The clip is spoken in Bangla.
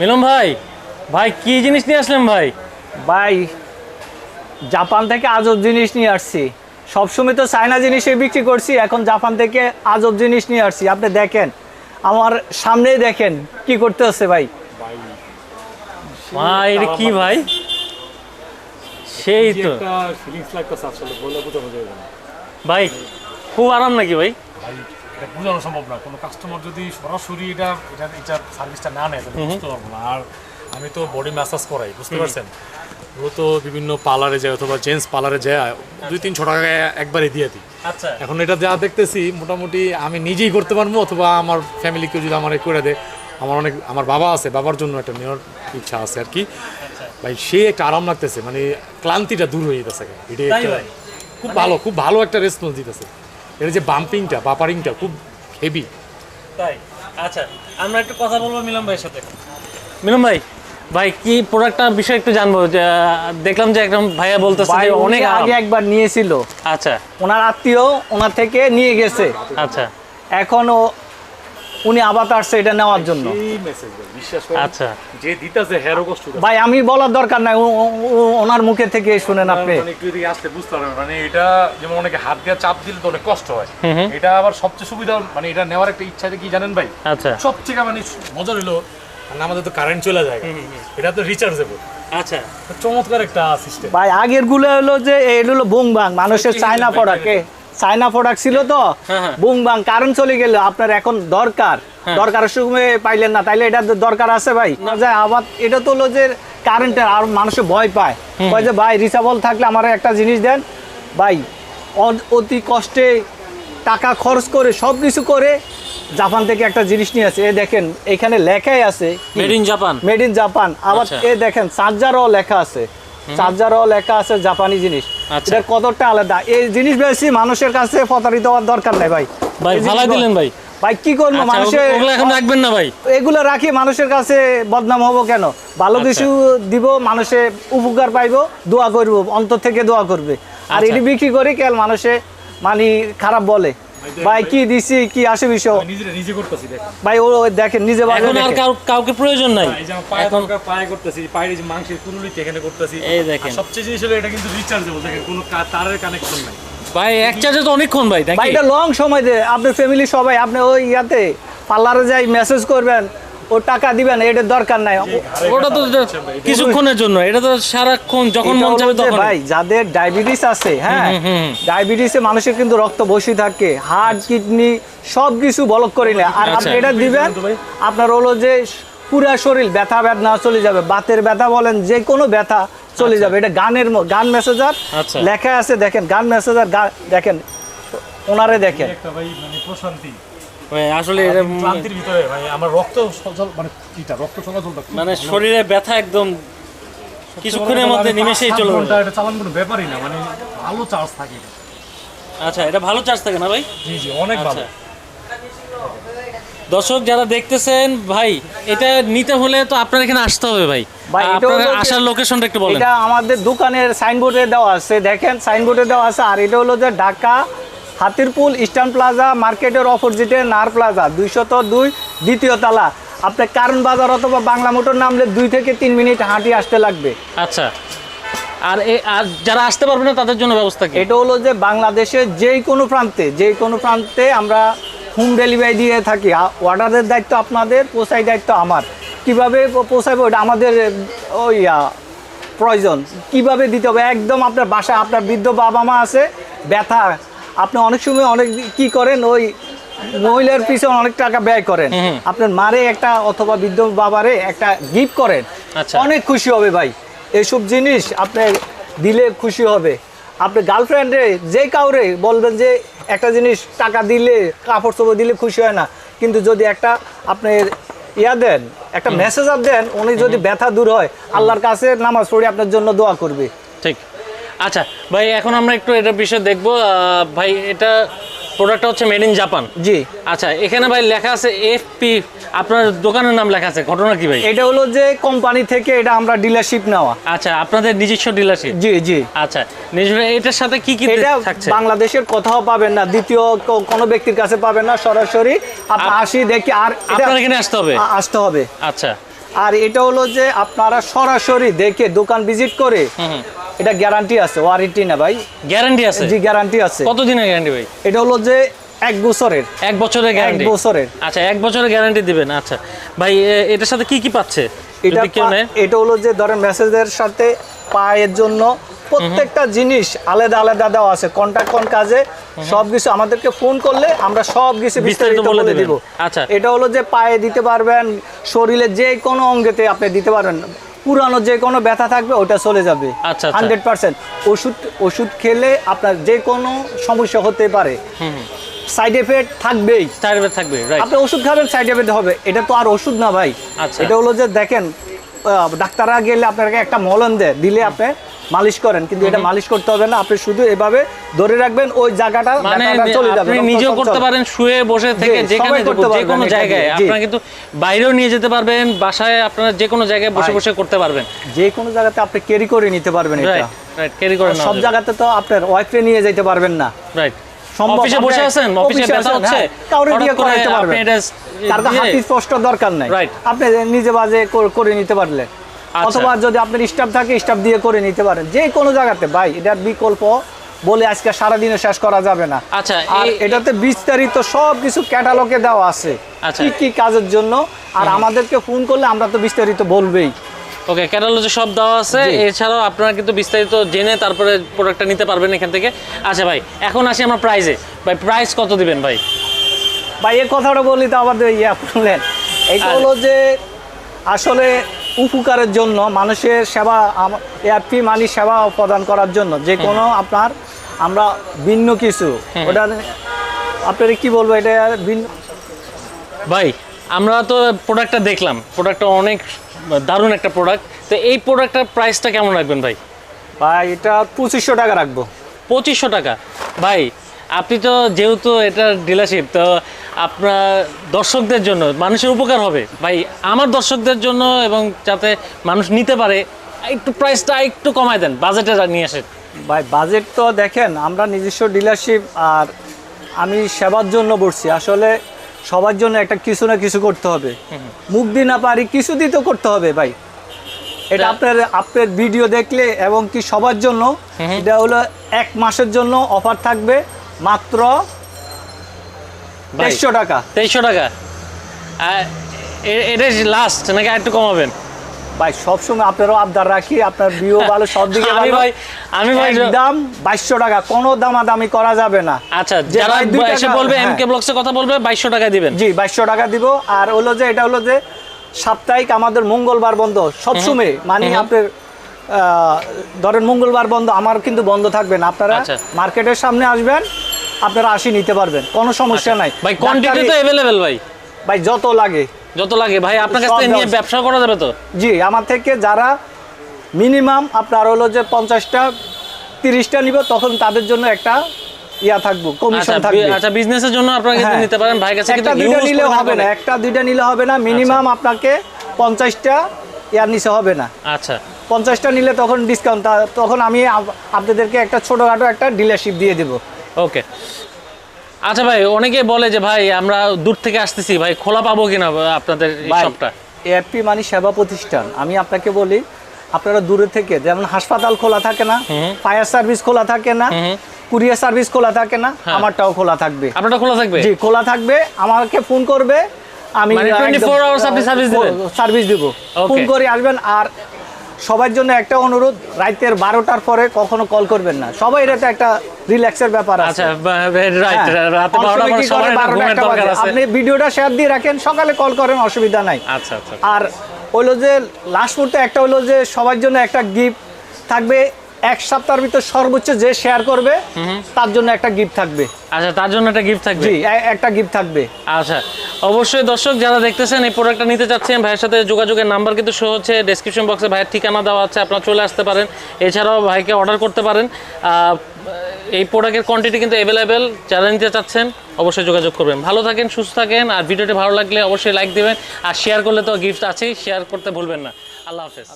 মিলন ভাই ভাই কি জিনিস নিয়ে আসলেন ভাই? ভাই জাপান থেকে আজব জিনিস নিয়ে আসছি। সবসময় তো চায়না জিনিসে বিক্রি করছি এখন জাপান থেকে আজব জিনিস নিয়ে আসছি। আপনি দেখেন আমার সামনেই দেখেন কি করতে হচ্ছে ভাই। ভাই এটা কি ভাই? সেই তো। ভাই খুব আরাম নাকি ভাই? ভাই এটা বোঝানো সম্ভব না। কোনো কাস্টমার যদি সরাসরি এটা এটা এটা সার্ভিসটা না নেয় তাহলে বুঝতে পারব না। আর আমি তো বডি ম্যাসাজ করাই বুঝতে পারছেন? ও তো বিভিন্ন পার্লারে যায় অথবা জেন্টস পার্লারে যায় দুই তিন তিনশো টাকা একবারে দিয়ে দিই। আচ্ছা। এখন এটা যা দেখতেছি মোটামুটি আমি নিজেই করতে পারব অথবা আমার ফ্যামিলি কেউ যদি আমার করে দেয় আমার অনেক আমার বাবা আছে বাবার জন্য একটা নেওয়ার ইচ্ছা আছে আর কি। ভাই সে একটা আরাম লাগতেছে মানে ক্লান্তিটা দূর হয়ে যেতেছে এটা একটা খুব ভালো খুব ভালো একটা রেসপন্স দিতেছে। এটা যে বাম্পিংটা বাপারিংটা খুব হেভি তাই? আচ্ছা আমরা একটু কথা বলব মিলন ভাইয়ের সাথে। মিলন ভাই ভাই কি প্রোডাক্টটা বিষয়ে একটু জানব? দেখলাম যে একদম ভাইয়া বলতেছে ভাই যে অনেক আগে একবার নিয়েছিল। আচ্ছা। ওনার আত্মীয় ওনার থেকে নিয়ে গেছে। আচ্ছা। এখন উনি আবার আসছে এটা নেওয়ার জন্য। এই মেসেজ বিশ্বাস আচ্ছা। যে দিতেছে হেরো কষ্ট ভাই আমি বলার দরকার নাই ওনার মুখে থেকে শুনেন আপনি। মানে একটু এদিকে আসতে বুঝতে পারবেন মানে এটা যেমন অনেকে হাত দিয়ে চাপ দিলে তো অনেক কষ্ট হয়। এটা আবার সবচেয়ে সুবিধা মানে এটা নেওয়ার একটা ইচ্ছা কি জানেন ভাই? আচ্ছা। সবচেয়ে মানে মজা হলো মানে আমাদের তো কারেন্ট চলে যায়। এটা তো রিচার্জেবল আচ্ছা। চমৎকার একটা সিস্টেম ভাই আগেরগুলো হলো যে এটা হলো বুং বাং মানুষের চায়না প্রোডাক্ট চায়না প্রোডাক্ট ছিল তো হ্যাঁ, হ্যাঁ। বুং বাং কারণ চলে গেল। আপনার এখন দরকার। দরকারের সময় পাইলেন না তাইলে এটা দরকার আছে ভাই। আবার এটা তো হলো যে কারেন্টের আর মানুষে ভয় পায়। কয় যে ভাই রিচাবল থাকলে আমার একটা জিনিস দেন। ভাই অতি কষ্টে টাকা খরচ করে সব কিছু করে জাপান থেকে একটা জিনিস নিয়ে আসে। এ দেখেন এখানে লেখাই আছে made in Japan made in Japan আবার আচ্ছা। এ দেখেন চার্জারও লেখা আছে। চার্জারও লেখা আছে জাপানি জিনিস। আচ্ছা। এটার কতটা আলাদা। এই জিনিস বেশি মানুষের কাছে প্রতারিত হওয়ার দরকার নাই ভাই। ভাই জিনিসগুলো- দিলেন ভাই। ভাই কি করব? আচ্ছা, মানুষের এখন রাখবেন না ভাই। এগুলো রাখি মানুষের কাছে বদনাম হব কেন? ভালো আচ্ছা। কিছু দিব মানুষে উপকার পাইবো দোয়া করব অন্তর থেকে দোয়া করবে। আর। এটি বিক্রি করে কেন মানুষে মানে খারাপ বলে। ভাই কি দিছি কি আসে বিষয়? নিজে নিজে করতেছি ভাই ও দেখেন নিজে এখন আর কাউকে প্রয়োজন নাই। এখন পায়ে করতেছি পায়ের যে মাংসের কুরুলিতে এখানে করতেছি। এই দেখেন। সবচেয়ে জিনিস হলো এটা কিন্তু রিচার্জেবল দেখেন কোনো তারের কানেকশন নাই। ভাই এক চার্জে তো অনেকক্ষণ ভাই ভাই এটা লং সময় দে। আপনার ফ্যামিলি সবাই আপনি ওই ইয়াতে পার্লারে যাই মেসেজ করবেন। ও টাকা দিবেন এটার দরকার নাই। ওটা তো কিছুক্ষণের জন্য এটা তো সারাক্ষণ যখন মন যে তখন। ভাই যাদের ডায়াবেটিস আছে হ্যাঁ। ডায়াবেটিসে মানুষের কিন্তু রক্ত বসে থাকে হার্ট কিডনি সব কিছু বলক করে নেয়। আর আপনি আচ্ছা। এটা দিবেন আপনার হলো যে পুরা শরীর ব্যথা ব্যথা চলে যাবে বাতের ব্যথা বলেন যে কোনো ব্যথা চলে যাবে। এটা গানের গান মেসেজার আচ্ছা। লেখা আছে দেখেন গান মেসেজার দেখেন ওনারে দেখেন। একটা ভাই মানে প্রশান্তি। আসলে এটা ক্লান্তির ভিতরে ভাই আমার রক্ত সচল মানে কিটা রক্ত চলাচলটা মানে শরীরে ব্যথা একদম কিছুক্ষণের মধ্যে নিমেষেই চলে যাবে এটা চালান কোনো ব্যাপারই না মানে ভালো চার্জ থাকে আচ্ছা এটা ভালো চার্জ থাকে না ভাই? জি জি অনেক ভালো। আচ্ছা। দর্শক যারা দেখতেছেন ভাই এটা নিতে হলে তো আপনার এখানে আসতে হবে ভাই। আপনার আসার লোকেশনটা একটু বলেন। এটা আমাদের দোকানের সাইনবোর্ডে দেওয়া আছে দেখেন সাইনবোর্ডে দেওয়া আছে আর এটা হলো যে ঢাকা হাতিরপুল ইস্টার্ন প্লাজা মার্কেটের অপোজিটে নার প্লাজা দুইশত দুই দ্বিতীয় তালা। আপনি কারণ বাজার অথবা বাংলা মোটর নামলে দুই থেকে তিন মিনিট হাঁটি আসতে লাগবে। আচ্ছা। আর এ- আর যারা আসতে পারবে না তাদের জন্য ব্যবস্থা কি? এটা হলো যে বাংলাদেশের যেই কোনো প্রান্তে যেই কোনো প্রান্তে আমরা হোম ডেলিভারি দিয়ে থাকি। অর্ডারের দায়িত্ব আপনাদের পোষাই দায়িত্ব আমার। কীভাবে প- ওটা আমাদের ওই প্রয়োজন। কীভাবে দিতে হবে? একদম আপনার বাসা আপনার বৃদ্ধ বাবা মা আছে ব্যথা আপনি অনেক সময় অনেক কি করেন ওই মহিলার পিছনে অনেক টাকা ব্যয় করেন। আপনার মারে একটা অথবা বৃদ্ধ বাবারে একটা গিফট করেন। আচ্ছা। অনেক খুশি হবে ভাই। এইসব জিনিস আপনি দিলে খুশি হবে। আপনি গার্লফ্রেন্ডে যে কাউরে বলবেন যে একটা জিনিস টাকা দিলে কাপড় চোপড় দিলে খুশি হয় না। কিন্তু যদি একটা আপনি ইয়া দেন একটা মেসেজার দেন উনি যদি ব্যথা দূর হয় আল্লাহর কাছে নামাজ পড়ে আপনার জন্য দোয়া করবে। ঠিক। আচ্ছা ভাই এখন আমরা একটু এটার বিষয়ে দেখব। ভাই এটা প্রোডাক্টটা হচ্ছে মেড ইন জাপান জি। আচ্ছা এখানে ভাই লেখা আছে এফপি আপনার দোকানের নাম লেখা আছে ঘটনা কি ভাই? এটা হলো যে কোম্পানি থেকে এটা আমরা ডিলারশিপ নেওয়া। আচ্ছা আপনাদের নিজস্ব ডিলারশিপ জি জি। আচ্ছা নিজস্ব এটার সাথে কি কি এটা থাকছে? বাংলাদেশের কোথাও পাবেন না দ্বিতীয় কোনো ব্যক্তির কাছে পাবেন না সরাসরি আপনি আপ- আসি দেখি আর আপনার এখানে আসতে হবে? আসতে হবে। আচ্ছা। আর এটা হলো যে আপনারা সরাসরি দেখে দোকান ভিজিট করে এটা গ্যারান্টি আছে ওয়ারেন্টি না ভাই। গ্যারান্টি আছে? জি গ্যারান্টি আছে। কত দিনের গ্যারান্টি ভাই? এটা হলো যে এক বছরের। এক বছরের গ্যারান্টি এক বছরের। আচ্ছা এক বছরের গ্যারান্টি দিবেন আচ্ছা। ভাই এটার সাথে কি কি পাচ্ছে? এটা এটা হলো যে ধরেন মেসেজের সাথে পায়ের জন্য প্রত্যেকটা জিনিস আলাদা আলাদা দেওয়া আছে। কন্ট্যাক্ট কোন কাজে সব কিছু আমাদেরকে ফোন করলে আমরা সব কিছু বিস্তারিত বলে। দিব। আচ্ছা। এটা হলো যে পায়ে দিতে পারবেন শরীরে যে কোনো অঙ্গেতে আপনি দিতে পারবেন। পুরানো যে কোনো ব্যথা থাকবে ওটা চলে যাবে। আচ্ছা, আচ্ছা। Hundred percent. ওষুধ ওষুধ খেলে আপনার যে কোনো সমস্যা হতে পারে। সাইড এফেক্ট থাকবেই। সাইড এফেক্ট থাকবে আপনি ওষুধ খাবেন সাইড এফেক্ট হবে। এটা তো আর ওষুধ না ভাই। আচ্ছা। এটা হলো যে দেখেন ডাক্তাররা গেলে আপনাকে একটা মলম দেয়। দিলে আপনি মালিশ করেন কিন্তু এটা মালিশ করতে হবে না আপনি শুধু এভাবে ধরে রাখবেন ওই জায়গাটা মানে চলে যাবে আপনি নিজেও করতে পারেন শুয়ে বসে থেকে যেখানে করতে যে কোনো জায়গায়। আপনারা কিন্তু বাইরেও নিয়ে যেতে পারবেন বাসায় আপনারা যে কোনো জায়গায় বসে বসে করতে পারবেন। যে কোনো জায়গাতে আপনি ক্যারি করে নিতে পারবেন এটা। রাইট ক্যারি করে সব জায়গাতে তো আপনার ওয়াইফে নিয়ে যেতে পারবেন না। রাইট অফিসে বসে আছেন অফিসে ব্যথা হচ্ছে হ্যাঁ, কাউরে দিয়ে করে করাইতে আপনি পারবেন। এটা তার দিয়ে- হাতি স্পষ্ট দরকার নাই. আপনি নিজে বাজে করে নিতে পারলেন। অথবা যদি আপনার স্টাফ থাকে স্টাফ দিয়ে করে নিতে পারেন। যে কোনো জায়গাতে ভাই এটার বিকল্প বলে আজকে সারাদিনে শেষ করা যাবে না। আচ্ছা, আর এটাতে বিস্তারিত সব কিছু ক্যাটালগে দেওয়া আছে। আচ্ছা। কি কি কাজের জন্য? আর আমাদেরকে ফোন করলে আমরা তো বিস্তারিত বলবেই। ওকে ক্যাটালজি সব দেওয়া আছে। এছাড়াও আপনারা কিন্তু বিস্তারিত জেনে তারপরে প্রোডাক্টটা নিতে পারবেন এখান থেকে। আচ্ছা ভাই এখন আসি আমরা প্রাইজে ভাই প্রাইস কত দিবেন ভাই? ভাই এই কথাটা বলি তো আমাদের ইয়া করলেন এটা আর- হলো যে আসলে উপকারের জন্য মানুষের সেবা এআরপি মানি সেবা প্রদান করার জন্য যে কোনো আপনার আমরা ভিন্ন কিছু। ওটা আপনার কি বলব এটা ভিন্ন ভাই আমরা তো প্রোডাক্টটা দেখলাম। প্রোডাক্টটা অনেক দারুণ একটা প্রোডাক্ট তো এই প্রোডাক্টটার প্রাইসটা কেমন রাখবেন ভাই? ভাই এটা পঁচিশশো টাকা রাখব। পঁচিশশো টাকা। ভাই আপনি তো যেহেতু এটা ডিলারশিপ তো আপনার দর্শকদের জন্য মানুষের উপকার হবে। ভাই আমার দর্শকদের জন্য এবং যাতে মানুষ নিতে পারে একটু প্রাইসটা একটু কমায় দেন বাজেটে নিয়ে আসেন। ভাই বাজেট তো দেখেন আমরা নিজস্ব ডিলারশিপ আর আমি সেবার জন্য বসছি। আসলে সবার জন্য একটা কিছু না কিছু করতে হবে। মুখ দিয়ে না পারি কিছু দিয়ে তো করতে হবে ভাই। এটা আপনার আপনার ভিডিও দেখলে এবং কি সবার জন্য এটা হলো এক মাসের জন্য অফার থাকবে। মাত্র দেড়শো টাকা। তেইশশো টাকা। এটা লাস্ট নাকি একটু কমাবেন? ভাই সবসময় আপনারও আবদার রাখি আপনার ভিউ ভালো সব দিকে আমি ভাই আমি ভাই একদম বাইশশো টাকা কোনো দামাদামি করা যাবে না। আচ্ছা যারা এসে বলবে হ্যাঁ। এম কে কথা বলবে বাইশশো টাকা দিবেন। জি বাইশশো টাকা দিব। আর হলো যে এটা হলো যে সাপ্তাহিক আমাদের মঙ্গলবার বন্ধ সবসময়। মানে আপনার ধরেন মঙ্গলবার বন্ধ আমার কিন্তু বন্ধ থাকবে না। আপনারা আচ্ছা। মার্কেটের সামনে আসবেন আপনারা আসি নিতে পারবেন। কোনো সমস্যা নাই। আচ্ছা। ভাই কোয়ান্টিটি তো অ্যাভেলেবেল ভাই। ভাই যত লাগে। যত লাগে। ভাই আপনার কাছ থেকে নিয়ে ব্যবসা করা যাবে তো? জি আমার থেকে যারা মিনিমাম আপনার হলো যে পঞ্চাশটা তিরিশটা নিব তখন তাদের জন্য একটা ইয়া থাকব আচ্ছা কমিশন থাকবে। আচ্ছা বিজনেসের জন্য আপনারা কিন্তু হ্যাঁ। নিতে পারেন। ভাই কাছে কিন্তু একটা দুইটা নিলে হবে না একটা দুইটা নিলে হবে না মিনিমাম আপনাকে পঞ্চাশটা ইয়ার নিচে হবে না। আচ্ছা। পঞ্চাশটা নিলে তখন ডিসকাউন্ট তখন আমি আপনাদেরকে একটা ছোটোখাটো একটা ডিলারশিপ দিয়ে দেবো। ওকে আচ্ছা ভাই অনেকে বলে যে ভাই আমরা দূর থেকে আসতেছি ভাই খোলা পাবো কিনা আপনাদের এএফপি মানে সেবা প্রতিষ্ঠান। আমি আপনাকে বলি আপনারা দূরে থেকে যেমন হাসপাতাল খোলা থাকে না ফায়ার সার্ভিস খোলা থাকে না কুরিয়ার সার্ভিস খোলা থাকে না হ্যাঁ। আমারটাও খোলা থাকবে। আপনারটা খোলা থাকবে? জি খোলা থাকবে আমাকে ফোন করবে আমি মানে 24 hours আপনি service দিবেন? সার্ভিস দিব. ফোন করে আসবেন আর সবার জন্য একটা অনুরোধ রাতের বারোটার পরে কখনো কল করবেন না। সবাই এটা একটা রিল্যাক্সের ব্যাপার আছে। আচ্ছা হ্যাঁ, রাতে অনেক বারোটা সময় পর কি সবার করে, একটা 12টা ঘুমের একটা দরকার বাজে। আছে। আপনি ভিডিওটা শেয়ার দিয়ে রাখেন সকালে কল করেন অসুবিধা নাই। আচ্ছা আচ্ছা আর হইল যে লাস্ট মুহূর্তে একটা হলো যে সবার জন্য একটা গিফট থাকবে। এক সপ্তাহের ভিতর সর্বোচ্চ যে শেয়ার করবে তার জন্য একটা গিফট থাকবে। আচ্ছা তার জন্য একটা গিফট থাকবে? জি একটা গিফট থাকবে। আচ্ছা অবশ্যই দর্শক, যারা দেখতেছেন এই প্রোডাক্টটা নিতে চাচ্ছেন, ভাইয়ের সাথে যোগাযোগের নাম্বার কিন্তু শো হচ্ছে ডেসক্রিপশন বক্সে ভাইয়ের ঠিকানা দেওয়া আছে, আপনারা চলে আসতে পারেন। এছাড়াও ভাইকে অর্ডার করতে পারেন। এই প্রোডাক্টের কোয়ান্টিটি কিন্তু অ্যাভেলেবেল যারা নিতে চাচ্ছেন, অবশ্যই যোগাযোগ করবেন। ভালো থাকেন, সুস্থ থাকেন, আর ভিডিওটি ভালো লাগলে অবশ্যই লাইক দেবেন, আর শেয়ার করলে তো গিফট আছেই শেয়ার করতে ভুলবেন না। আল্লাহ হাফেজ।